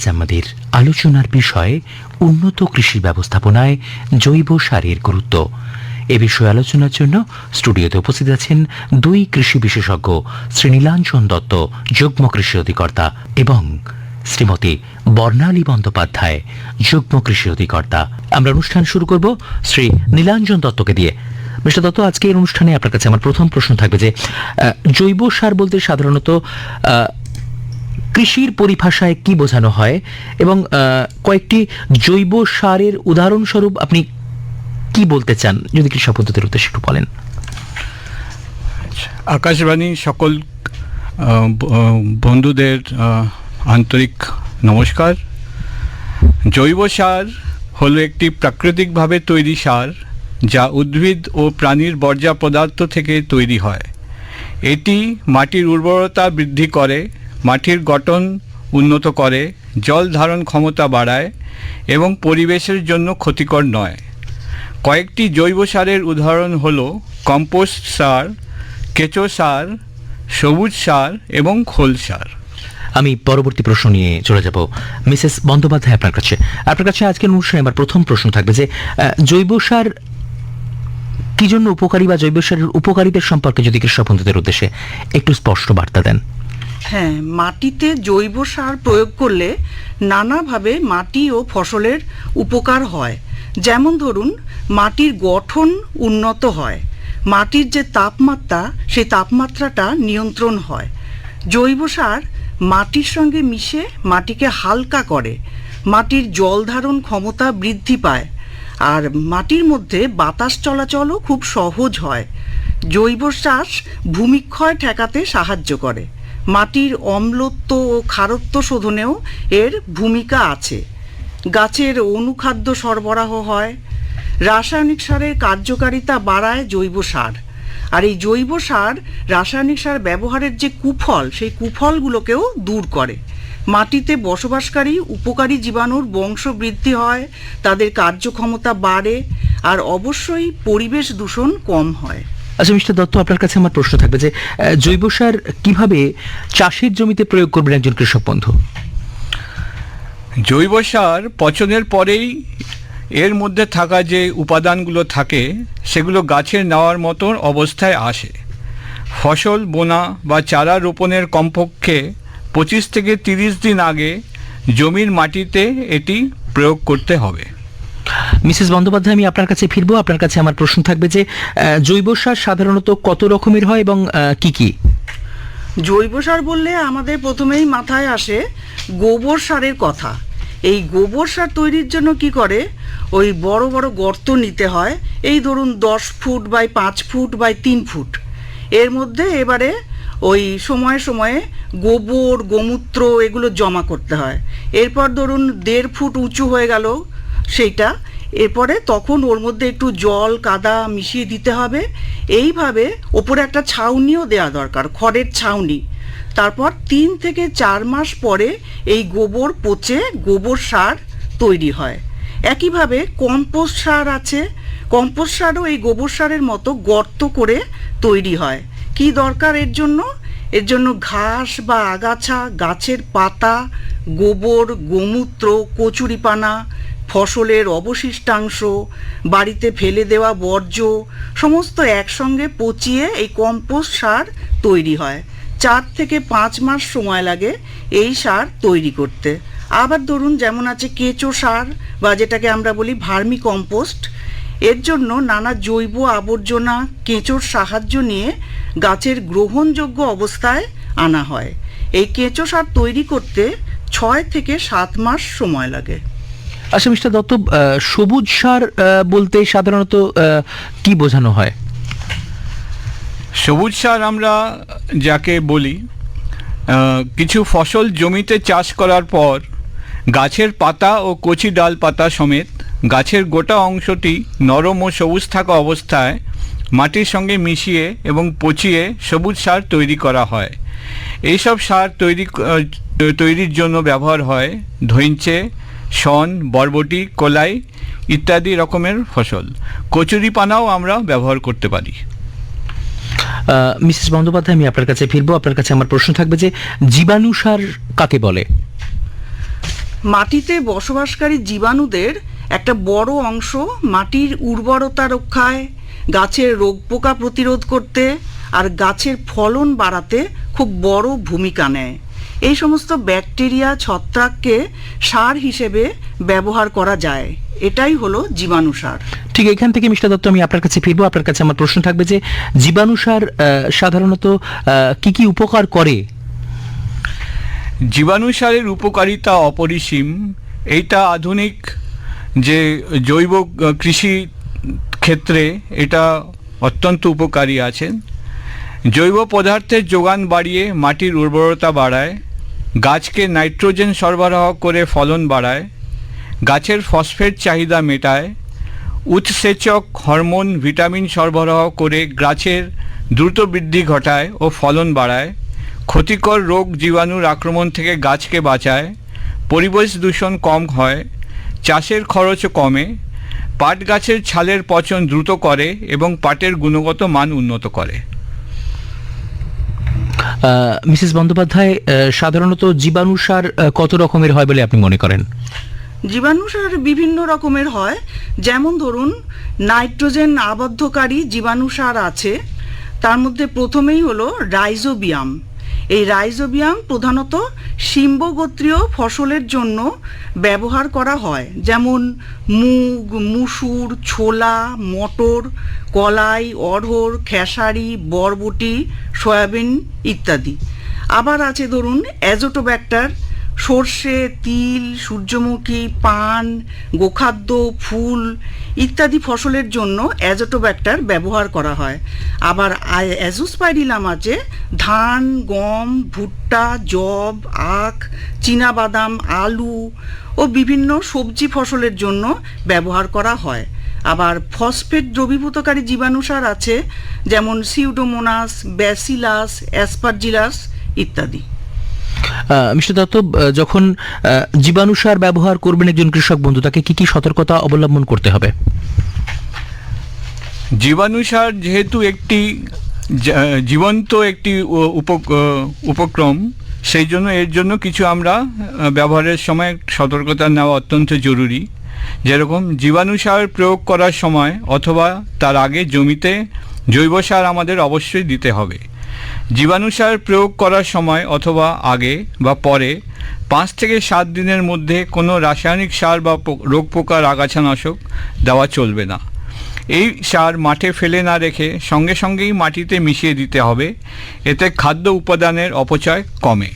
আজ আমাদের আলোচনার বিষয় উন্নত কৃষি ব্যবস্থাপনায় জৈব সারের গুরুত্ব। এ বিষয়ে আলোচনার জন্য স্টুডিওতে উপস্থিত আছেন দুই কৃষি বিশেষজ্ঞ শ্রী নীলাঞ্জন দত্ত, যুগ্ম কৃষি অধিকর্তা এবং শ্রীমতী বর্ণালী বন্দ্যোপাধ্যায়, যুগ্ম কৃষি অধিকর্তা। আমরা অনুষ্ঠান শুরু করব শ্রী নীলাঞ্জন দত্তকে দিয়ে। মিস্টার দত্ত আজকে এই অনুষ্ঠানে আপনার কাছে আমার প্রথম প্রশ্ন থাকবে যে জৈব সার বলতে সাধারণত কৃষির পরিভাষায় কি বোঝানো হয়? এবং কয়েকটি জৈব সারের উদাহরণস্বরূপ আপনি কি বলতে চান? যদি কৃষক পদ্ধতির উদ্দেশ্যে একটু বলেন। আকাশবাণী সকল বন্ধুদের আন্তরিক নমস্কার। জৈব সার হলো একটি প্রাকৃতিকভাবে তৈরি সার যা উদ্ভিদ ও প্রাণীর বর্জ্য পদার্থ থেকে তৈরি হয়। এটি মাটির উর্বরতা বৃদ্ধি করে মাটির গঠন উন্নত করে, জল ধারণ ক্ষমতা বাড়ায় এবং পরিবেশের জন্য ক্ষতিকর নয়। কয়েকটি জৈব সারের উদাহরণ হল কম্পোস্ট সার, কেঁচো সার, সবুজ সার এবং খোল সার। আমি পরবর্তী প্রশ্ন নিয়ে চলে যাব। মিসেস বন্দ্যোপাধ্যায়, আপনার কাছে। আপনার কাছে আজকের অনুষ্ঠানে আমার প্রথম প্রশ্ন থাকবে যে জৈব সার কি জন্য উপকারী বা জৈব সারের উপকারিতার সম্পর্কে যদি কৃষক বন্ধুদের উদ্দেশ্যে একটু স্পষ্ট বার্তা দেন। হ্যাঁ মাটিতে জৈব সার প্রয়োগ করলে নানাভাবে মাটি ও ফসলের উপকার হয়। যেমন ধরুন, মাটির গঠন উন্নত হয়। মাটির যে তাপমাত্রা, সেই তাপমাত্রাটা নিয়ন্ত্রণ হয়। জৈব সার মাটির সঙ্গে মিশে মাটিকে হালকা করে। মাটির জল ধারণ ক্ষমতা বৃদ্ধি পায়। আর মাটির মধ্যে বাতাস চলাচলও খুব সহজ হয়। জৈব চাষ ভূমিক্ষয় ঠেকাতে সাহায্য করে। মাটির অম্লত্ব ও খারত্ব শোধনেও এর ভূমিকা আছে। গাছের অনুখাদ্য সরবরাহ হয়, রাসায়নিক সারের কার্যকারিতা বাড়ায় জৈব সার। আর এই জৈব সার রাসায়নিক সার ব্যবহারের যে কুফল, সেই কুফলগুলোকেও দূর করে। মাটিতে বসবাসকারী উপকারী জীবাণুর বংশ বৃদ্ধি হয়, তাদের কার্যক্ষমতা বাড়ে, আর অবশ্যই পরিবেশ দূষণ কম হয়। আচ্ছা মিস্টার দত্ত, আপনার কাছে আমার প্রশ্ন থাকবে যে জৈব সার কীভাবে চাষের জমিতে প্রয়োগ করবেন একজন কৃষক বন্ধু? জৈব সার পচনের পরেই এর মধ্যে থাকা যে উপাদানগুলো থাকে, সেগুলো গাছের নেওয়ার মতন অবস্থায় আসে। ফসল, বোনা বা চারা রোপণের কমপক্ষে পঁচিশ থেকে তিরিশ দিন আগে জমির মাটিতে এটি প্রয়োগ করতে হবে। মিসেস বন্দ্যোপাধ্যায়, আমি আপনার কাছে ফিরবো। আপনার কাছে আমার প্রশ্ন থাকবে যে জৈব সার সাধারণত কত রকমের হয় এবং কি কি? জৈব সার বললে আমাদের প্রথমেই মাথায় আসে গোবর সারের কথা। এই গোবর সার তৈরির জন্য কি করে? ওই বড় বড় গর্ত নিতে হয়। এই ধরুন দশ ফুট বাই পাঁচ ফুট বাই তিন ফুট। এর মধ্যে এবারে ওই সময়ে সময়ে গোবর, গোমূত্র এগুলো জমা করতে হয়। এরপর ধরুন দেড় ফুট উঁচু হয়ে গেল সেইটা। এরপরে তখন ওর মধ্যে একটু জল, কাদা মিশিয়ে দিতে হবে। এইভাবে ওপরে একটা ছাউনিও দেওয়া দরকার, খড়ের ছাউনি। তারপর তিন থেকে চার মাস পরে এই গোবর পচে গোবর সার তৈরি হয়। একইভাবে কম্পোস্ট সার আছে। কম্পোস্ট সারও এই গোবর সারের মতো গর্ত করে তৈরি হয়। কি দরকার এর জন্য? এর জন্য ঘাস বা আগাছা, গাছের পাতা, গোবর, গোমূত্র, কচুরিপানা ফসলের অবশিষ্টাংশ, বাড়িতে ফেলে দেওয়া বর্জ্য, সমস্ত একসঙ্গে পচিয়ে এই কম্পোস্ট সার তৈরি হয়। চার থেকে পাঁচ মাস সময় লাগে এই সার তৈরি করতে। আবার ধরুন, যেমন আছে কেঁচো সার বা যেটাকে আমরা বলি ভার্মি কম্পোস্ট। এর জন্য নানা জৈব আবর্জনা, কেঁচোর সাহায্য নিয়ে গাছের গ্রহণযোগ্য অবস্থায় আনা হয়। এই কেঁচো সার তৈরি করতে ছয় থেকে সাত মাস সময় লাগে। আচ্ছা মিস্টার দত্ত সবুজ সার বলতে সাধারণত কি বোঝানো হয়? সবুজ সার আমরা যাকে বলি কিছু ফসল জমিতে চাষ করার পর গাছের পাতা ও কচি ডাল পাতা সমেত গাছের গোটা অংশটি নরম ও সবুজ থাকা অবস্থায় মাটির সঙ্গে মিশিয়ে এবং পচিয়ে সবুজ সার তৈরি করা হয়। এইসব সার তৈরি তৈরির জন্য ব্যবহার হয় ধৈঞ্চে শন বরবটি কলাই ইত্যাদি রকমের ফসল। কচুরিপানাও আমরা ব্যবহার করতে পারি। মিসেস বন্দ্যোপাধ্যায় আমি আপনার কাছে ফিরবো। আপনার কাছে আমার প্রশ্ন থাকবে যে জীবাণু সার কাকে বলে? মাটিতে বসবাসকারী জীবাণুদের একটা বড় অংশ মাটির উর্বরতা রক্ষায় গাছের রোগ পোকা প্রতিরোধ করতে আর গাছের ফলন বাড়াতে খুব বড় ভূমিকা নেয়। এই সমস্ত ব্যাকটেরিয়া ছত্রাককে সার হিসেবে ব্যবহার করা যায়। এটাই হলো জীবাণু সার। ঠিক এখান থেকে মিস্টার দত্ত আমি আপনার কাছে ফিরবো। আপনার কাছে আমার প্রশ্ন থাকবে যে জীবাণু সার সাধারণত কি কি উপকার করে? জীবাণু সারের উপকারিতা অপরিসীম। এইটা আধুনিক যে জৈব কৃষি ক্ষেত্রে এটা অত্যন্ত উপকারী আছেন জৈব পদার্থের যোগান বাড়িয়ে মাটির উর্বরতা বাড়ায়। গাছকে নাইট্রোজেন সরবরাহ করে ফলন বাড়ায়, গাছের ফসফেট চাহিদা মেটায়, উৎসেচক হরমোন ভিটামিন সরবরাহ করে গাছের দ্রুত বৃদ্ধি ঘটায় ও ফলন বাড়ায়, ক্ষতিকর রোগ জীবাণুর আক্রমণ থেকে গাছকে বাঁচায়, পরিবেশ দূষণ কম হয়, চাষের খরচও কমে, পাট গাছের ছালের পচন দ্রুত করে এবং পাটের গুণগত মান উন্নত করে। মিসেস বন্দ্যোপাধ্যায় সাধারণত জীবাণুসার কত রকমের হয় বলে আপনি মনে করেন? জীবাণুসার বিভিন্ন রকমের হয়। যেমন ধরুন, নাইট্রোজেন আবদ্ধকারী জীবাণুসার আছে। তার মধ্যে প্রথমেই হলো রাইজোবিয়াম। এই রাইজোবিয়াম প্রধানত সিম্বগোত্রীয় ফসলের জন্য ব্যবহার করা হয়, যেমন মুগ, মুসুর, ছোলা, মটর, কলাই, অড়হর, খেসারি, বরবটি, সয়াবিন ইত্যাদি। আবার আছে ধরুন অ্যাজোটোব্যাক্টার সর্ষে, তিল, সূর্যমুখী, পান, গোখাদ্য, ফুল ইত্যাদি ফসলের জন্য অ্যাজোটোব্যাক্টার ব্যবহার করা হয়। আবার অ্যাজোস্পাইরিলাম আছে। ধান, গম, ভুট্টা জব আখ, চীনাবাদাম, আলু ও বিভিন্ন সবজি ফসলের জন্য ব্যবহার করা হয়। আবার ফসফেট দ্রবীভূতকারী জীবাণুসার আছে, যেমন সিউডোমোনাস, ব্যাসিলাস, অ্যাসপারজিলাস ইত্যাদি। মিস্টার দত্ত যখন আহ, জীবাণু সার ব্যবহার করবেন একজন কৃষক বন্ধু তাকে কি কি সতর্কতা অবলম্বন করতে হবে? জীবাণু সার যেহেতু একটি জীবন্ত একটি উপ- উপক্রম সেই জন্য এর জন্য কিছু আমরা ব্যবহারের সময় সতর্কতা নেওয়া অত্যন্ত জরুরি। যেরকম জীবাণু সার প্রয়োগ করার সময় অথবা তার আগে জমিতে জৈব সার আমাদের অবশ্যই দিতে হবে। জীবাণু সার প্রয়োগ করার সময় অথবা আগে বা পরে পাঁচ থেকে সাত দিনের মধ্যে কোনো রাসায়নিক সার বা রোগ পোকার আগাছানাশক দেওয়া চলবে না। এই সার মাঠে ফেলে না রেখে সঙ্গে সঙ্গেই মাটিতে মিশিয়ে দিতে হবে। এতে খাদ্য উপাদানের অপচয় কমে।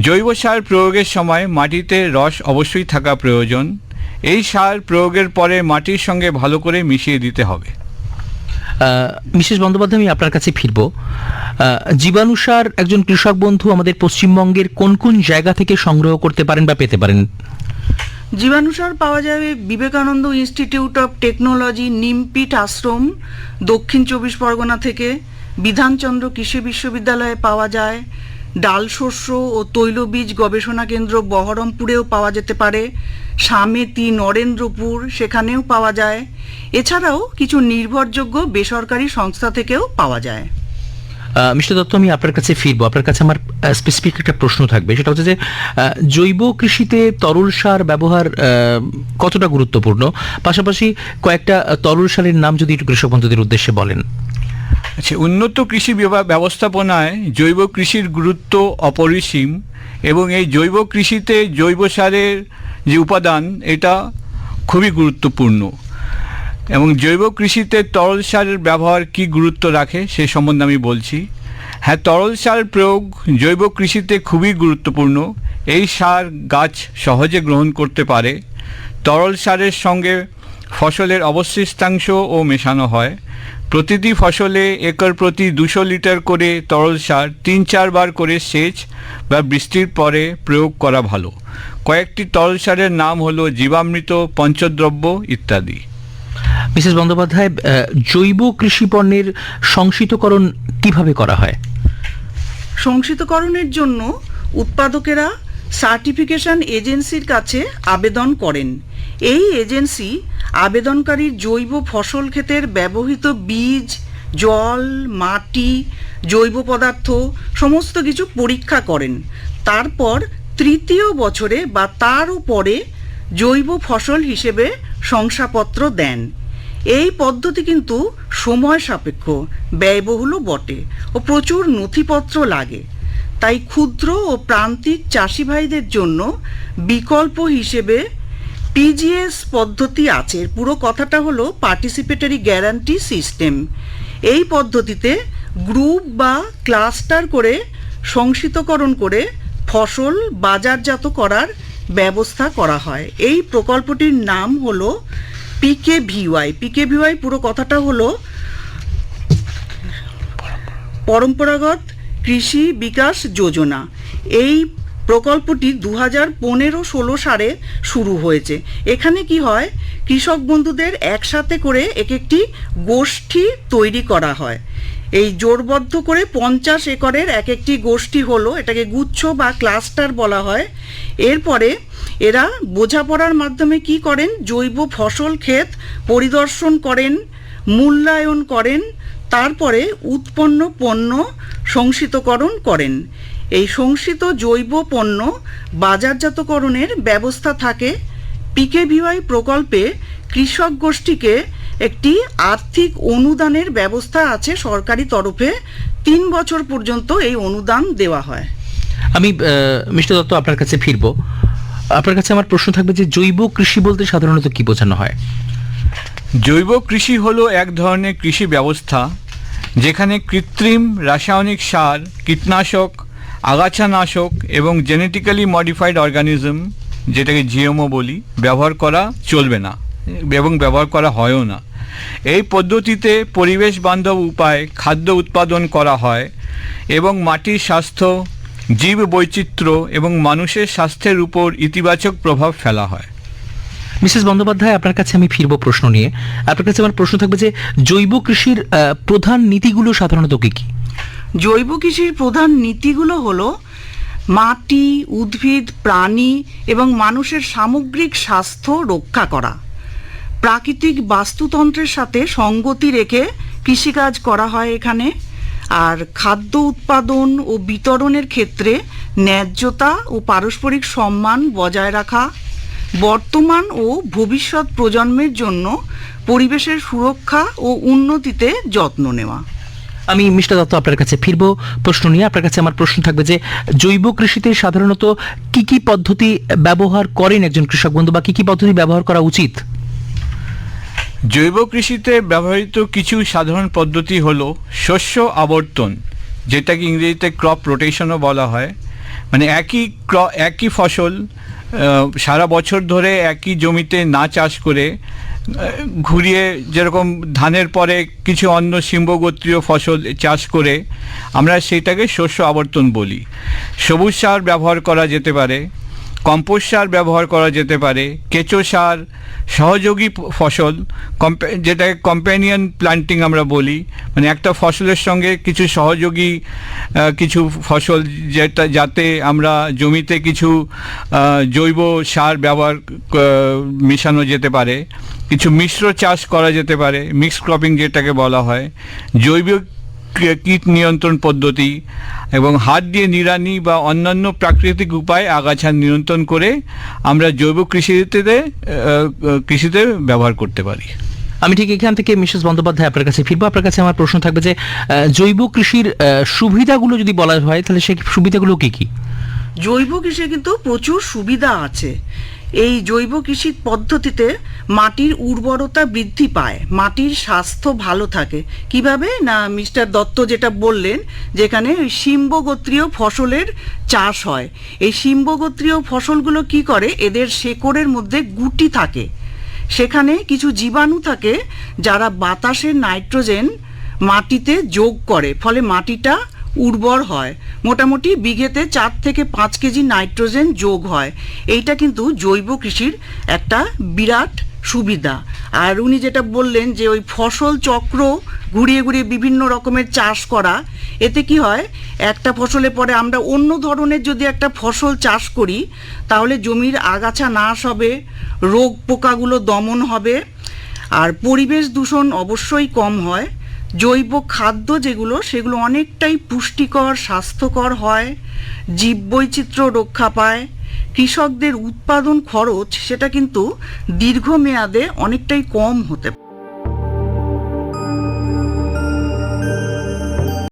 জৈব সার প্রয়োগের সময় মাটিতে রস অবশ্যই থাকা প্রয়োজন। এই সার প্রয়োগের পরে মাটির সঙ্গে ভালো করে মিশিয়ে দিতে হবে। মিসেস বন্দ্যোপাধ্যায়, আমি আপনার কাছে ফিরব। জীবাণুসার একজন কৃষক বন্ধু আমাদের পশ্চিমবঙ্গের কোন কোন জায়গা থেকে সংগ্রহ করতে পারেন বা পেতে পারেন? জীবাণুসার পাওয়া যাবে Vivekananda institute of technology, Nimpith আশ্রম, দক্ষিণ চব্বিশ পরগনা থেকে। বিধানচন্দ্র কৃষি বিশ্ববিদ্যালয়ে পাওয়া যায়। ডাল শস্য ও তৈলবীজ গবেষণা কেন্দ্র বহরমপুরেও পাওয়া যেতে পারে। সামেতি নরেন্দ্রপুর সেখানেও পাওয়া যায়। এছাড়াও কিছু নির্ভরযোগ্য বেসরকারি সংস্থা থেকেও পাওয়া যায়। মিস্টার দত্ত, আমি আপনার কাছে ফিরবো। আপনার কাছে আমার স্পেসিফিক একটা প্রশ্ন থাকবে। সেটা হচ্ছে যে জৈব কৃষিতে তরল সার ব্যবহার কতটা গুরুত্বপূর্ণ? পাশাপাশি কয়েকটা তরল সারের নাম যদি একটু কৃষক বন্ধুদের উদ্দেশ্যে বলেন। আচ্ছা উন্নত কৃষি ব্যবস্থাপনায় জৈব কৃষির গুরুত্ব অপরিসীম এবং এই জৈব কৃষিতে জৈব সারের যে উপাদান, এটা খুবই গুরুত্বপূর্ণ। এবং জৈব কৃষিতে তরল সারের ব্যবহার কি গুরুত্ব রাখে, সে সম্বন্ধে আমি বলছি। হ্যাঁ তরল সার প্রয়োগ জৈব কৃষিতে খুবই গুরুত্বপূর্ণ। এই সার গাছ সহজে গ্রহণ করতে পারে। তরল সারের সঙ্গে ফসলের অবশিষ্টাংশ ও মেশানো হয়। প্রতিটি ফসলে একর প্রতি দুশো লিটার করে তরল সার তিন চারবার করে সেচ বা বৃষ্টির পরে প্রয়োগ করা ভালো। কয়েকটি তরল সারের নাম হলো জীবামৃত পঞ্চদ্রব্য ইত্যাদি। মিসেস বন্দ্যোপাধ্যায় জৈব কৃষি পণ্যের সংশিতকরণ কীভাবে করা হয়? সংশিতকরণের জন্য উৎপাদকেরা সার্টিফিকেশন এজেন্সির কাছে আবেদন করেন। এই এজেন্সি আবেদনকারীর জৈব ফসল ক্ষেতের ব্যবহৃত বীজ, জল, মাটি, জৈব পদার্থ সমস্ত কিছু পরীক্ষা করেন। তারপর তৃতীয় বছরে বা তার পরে জৈব ফসল হিসেবে শংসাপত্র দেন। এই পদ্ধতি কিন্তু সময় সাপেক্ষ, ব্যয়বহুলও বটে ও প্রচুর নথিপত্র লাগে। তাই ক্ষুদ্র ও প্রান্তিক চাষি ভাইদের জন্য বিকল্প হিসেবে পিজিএস পদ্ধতি আছে। পুরো কথাটা হলো পার্টিসিপেটরি গ্যারান্টি সিস্টেম এই পদ্ধতিতে গ্রুপ বা ক্লাস্টার করে সংশিতকরণ করে ফসল বাজারজাত করার ব্যবস্থা করা হয়। এই প্রকল্পটির নাম হলো পিকে ভিওয়াই পিকে ভিওয়াই পুরো কথাটা হলো পরম্পরাগত কৃষি বিকাশ যোজনা। এই প্রকল্পটি দু হাজার পনেরো ষোলো সালে শুরু হয়েছে। এখানে কি হয়? কৃষক বন্ধুদের একসাথে করে এক একটি গোষ্ঠী তৈরি করা হয়। এই জোরবদ্ধ করে পঞ্চাশ একরের এক একটি গোষ্ঠী হলো, এটাকে গুচ্ছ বা ক্লাস্টার বলা হয়। এরপরে এরা বোঝাপড়ার মাধ্যমে কি করেন? জৈব ফসল ক্ষেত পরিদর্শন করেন, মূল্যায়ন করেন, তারপরে উৎপন্ন পণ্য সংশিতকরণ করেন। এই সংশিত জৈব পণ্য বাজারজাতকরণের ব্যবস্থা থাকে পিকেভিওয়াই প্রকল্পে কৃষক গোষ্ঠীকে একটি আর্থিক অনুদানের ব্যবস্থা আছে সরকারি তরফে। তিন বছর পর্যন্ত এই অনুদান দেওয়া হয়। আমি মিস্টার দত্ত আপনার কাছে ফিরবো। আপনার কাছে আমার প্রশ্ন থাকবে যে জৈব কৃষি বলতে সাধারণত কি বোঝানো হয়? জৈব কৃষি হলো এক ধরনের কৃষি ব্যবস্থা যেখানে কৃত্রিম রাসায়নিক সার কীটনাশক আগাছানাশক এবং জেনেটিক্যালি মডিফাইড অর্গানিজম যেটাকে জিএমও বলি, ব্যবহার করা চলবে না এবং ব্যবহার করা হয়ও না। এই পদ্ধতিতে পরিবেশ বান্ধব উপায়ে খাদ্য উৎপাদন করা হয় এবং মাটির স্বাস্থ্য, জীব বৈচিত্র্য এবং মানুষের স্বাস্থ্যের উপর ইতিবাচক প্রভাব ফেলা হয়। মিসেস বন্দ্যোপাধ্যায়, আপনার কাছে আমি ফিরবো প্রশ্ন নিয়ে। আপনার কাছে আমার প্রশ্ন থাকবে যে, জৈব কৃষির প্রধান নীতিগুলো সাধারণত কি কি? জৈব কৃষির প্রধান নীতিগুলো হলো মাটি, উদ্ভিদ, প্রাণী এবং মানুষের সামগ্রিক স্বাস্থ্য রক্ষা করা। প্রাকৃতিক বাস্তুতন্ত্রের সাথে সঙ্গতি রেখে কৃষিকাজ করা হয় এখানে। আর খাদ্য উৎপাদন ও বিতরণের ক্ষেত্রে ন্যায্যতা ও পারস্পরিক সম্মান বজায় রাখা, বর্তমান ও ভবিষ্যৎ প্রজন্মের জন্য পরিবেশের সুরক্ষা ও উন্নতিতে যত্ন নেওয়া। আমি মিস্টার দত্ত আপনার কাছে ফিরবো, প্রশ্ন নিয়ে আপনার কাছে আমার প্রশ্ন থাকবে যে, জৈব কৃষিতে সাধারণত কি কি পদ্ধতি ব্যবহার করেন একজন কৃষক বন্ধু বা কি কি পদ্ধতি ব্যবহার করা উচিত? জৈব কৃষিতে ব্যবহৃত কিছু সাধারণ পদ্ধতি হলো শস্য আবর্তন, যেটাকে ইংরেজিতে ক্রপ রোটেশনও বলা হয়। মানে একই ক্র একই ফসল সারা বছর ধরে একই জমিতে না চাষ করে ঘুরিয়ে যেরকম ধানের পরে কিছু অন্য সিম্বগোত্রীয় ফসল চাষ করে আমরা সেটাকে শস্য আবর্তন বলি। সবুজ সার ব্যবহার করা যেতে পারে, কম্পোস্ট সার ব্যবহার করা যেতে পারে, কেঁচো সার সহযোগী ফসল যেটাকে কম্প্যানিয়ন প্লান্টিং আমরা বলি। মানে একটা ফসলের সঙ্গে কিছু সহযোগী কিছু ফসল যেটা, যাতে আমরা জমিতে কিছু জৈব সার ব্যবহার মেশানো যেতে পারে। কিছু মিশ্র চাষ করা যেতে পারে মিক্স ক্রপিং যেটাকে বলা হয় জৈব কীট নিয়ন্ত্রণ পদ্ধতি এবং হাত দিয়ে নিড়ানি বা অন্যান্য প্রাকৃতিক উপায় আগাছা নিয়ন্ত্রণ করে আমরা জৈব কৃষিতে কৃষিতে ব্যবহার করতে পারি। আমি ঠিক এখান থেকে মিসেস বন্দ্যোপাধ্যায় আপনার কাছে ফিরবো। আপনার কাছে আমার প্রশ্ন থাকবে যে জৈব কৃষির সুবিধাগুলো যদি বলা হয় তাহলে সেই সুবিধাগুলো কি কি? জৈব কৃষি কিন্তু প্রচুর সুবিধা আছে। এই জৈব কৃষি পদ্ধতিতে মাটির উর্বরতা বৃদ্ধি পায়, মাটির স্বাস্থ্য ভালো থাকে। কীভাবে? না, মিস্টার দত্ত যেটা বললেন, যেখানে ওই শিম্বগোত্রীয় ফসলের চাষ হয়। এই শিম্বগোত্রীয় ফসলগুলো কি করে? এদের শেকড়ের মধ্যে গুটি থাকে। সেখানে কিছু জীবাণু থাকে যারা বাতাসের নাইট্রোজেন মাটিতে যোগ করে। ফলে মাটিটা উর্বর হয়। মোটামুটি বিঘেতে চার থেকে পাঁচ কেজি নাইট্রোজেন যোগ হয়। এইটা কিন্তু জৈব কৃষির একটা বিরাট সুবিধা। আর উনি যেটা বললেন যে ওই ফসল চক্র ঘুরিয়ে ঘুরিয়ে বিভিন্ন রকমের চাষ করা, এতে কি হয়, একটা ফসলে পরে আমরা অন্য ধরনের যদি একটা ফসল চাষ করি, তাহলে জমির আগাছা নাশ হবে, রোগ পোকাগুলো দমন হবে, আর পরিবেশ দূষণ অবশ্যই কম হয়। জৈব খাদ্য যেগুলো, সেগুলো অনেকটাই পুষ্টিকর, স্বাস্থ্যকর হয়, জীববৈচিত্র্য রক্ষা পায়, কৃষকদের উৎপাদন খরচ, সেটা কিন্তু দীর্ঘমেয়াদে অনেকটাই কম হতে পারে।